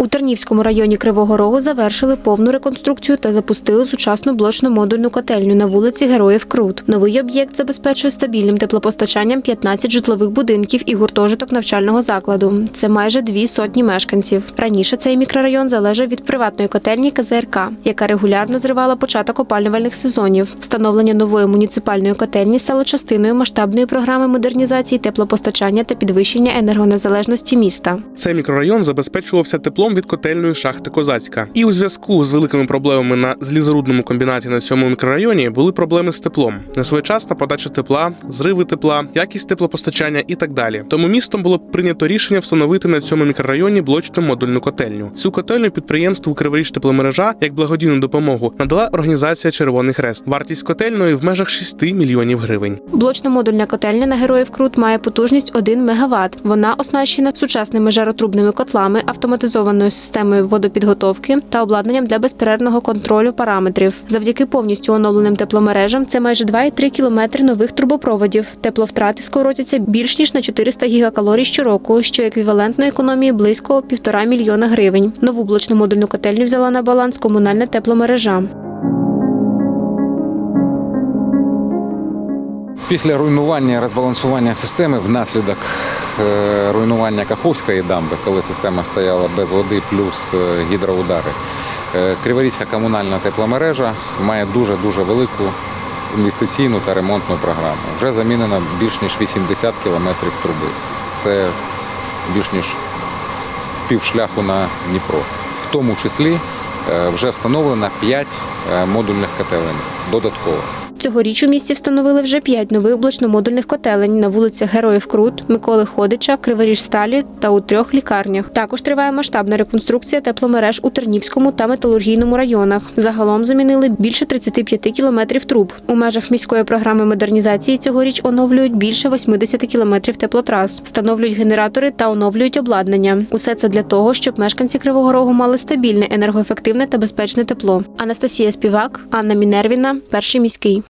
У Тернівському районі Кривого Рогу завершили повну реконструкцію та запустили сучасну блочно-модульну котельню на вулиці Героїв Крут. Новий об'єкт забезпечує стабільним теплопостачанням 15 житлових будинків і гуртожиток навчального закладу. Це майже дві сотні мешканців. Раніше цей мікрорайон залежав від приватної котельні КЗРК, яка регулярно зривала початок опалювальних сезонів. Встановлення нової муніципальної котельні стало частиною масштабної програми модернізації теплопостачання та підвищення енергонезалежності міста. Цей мікрорайон забезпечувався теплом від котельної шахти Козацька. І у зв'язку з великими проблемами на злізорудному комбінаті на цьому мікрорайоні були проблеми з теплом, несвоєчасна подача тепла, зриви тепла, якість теплопостачання і так далі. Тому містом було прийнято рішення встановити на цьому мікрорайоні блочну модульну котельню. Цю котельню підприємству Криворіж тепломережа як благодійну допомогу надала організація Червоний Хрест. Вартість котельної в межах 6 мільйонів гривень. Блочно-модульна котельня на Героїв Крут має потужність 1 МВт. Вона оснащена сучасними жаротрубними котлами, автоматизованою системою водопідготовки та обладнанням для безперервного контролю параметрів. Завдяки повністю оновленим тепломережам це майже 2,3 кілометри нових трубопроводів. Тепловтрати скоротяться більш ніж на 400 гігакалорій щороку, що еквівалентно економії близько півтора мільйона гривень. Нову блочну модульну котельню взяла на баланс комунальна тепломережа. Після руйнування і розбалансування системи внаслідок е, руйнування Каховської дамби, коли система стояла без води плюс е, гідроудари, е, Криворізька комунальна тепломережа має дуже-дуже велику інвестиційну та ремонтну програму. Вже замінено більш ніж 80 кілометрів труби. Це більш ніж півшляху на Дніпро. В тому числі вже встановлено 5 модульних котелень додатково. Цьогоріч у місті встановили вже п'ять нових блочно-модульних котелень на вулицях Героїв Крут, Миколи Ходича, Криворіж Сталі та у трьох лікарнях. Також триває масштабна реконструкція тепломереж у Тернівському та Металургійному районах. Загалом замінили більше 35 кілометрів труб. У межах міської програми модернізації цьогоріч оновлюють більше 80 кілометрів теплотрас, встановлюють генератори та оновлюють обладнання. Усе це для того, щоб мешканці Кривого Рогу мали стабільне, енергоефективне та безпечне тепло. Анастасія Співак, Анна Мінервіна, перший міський.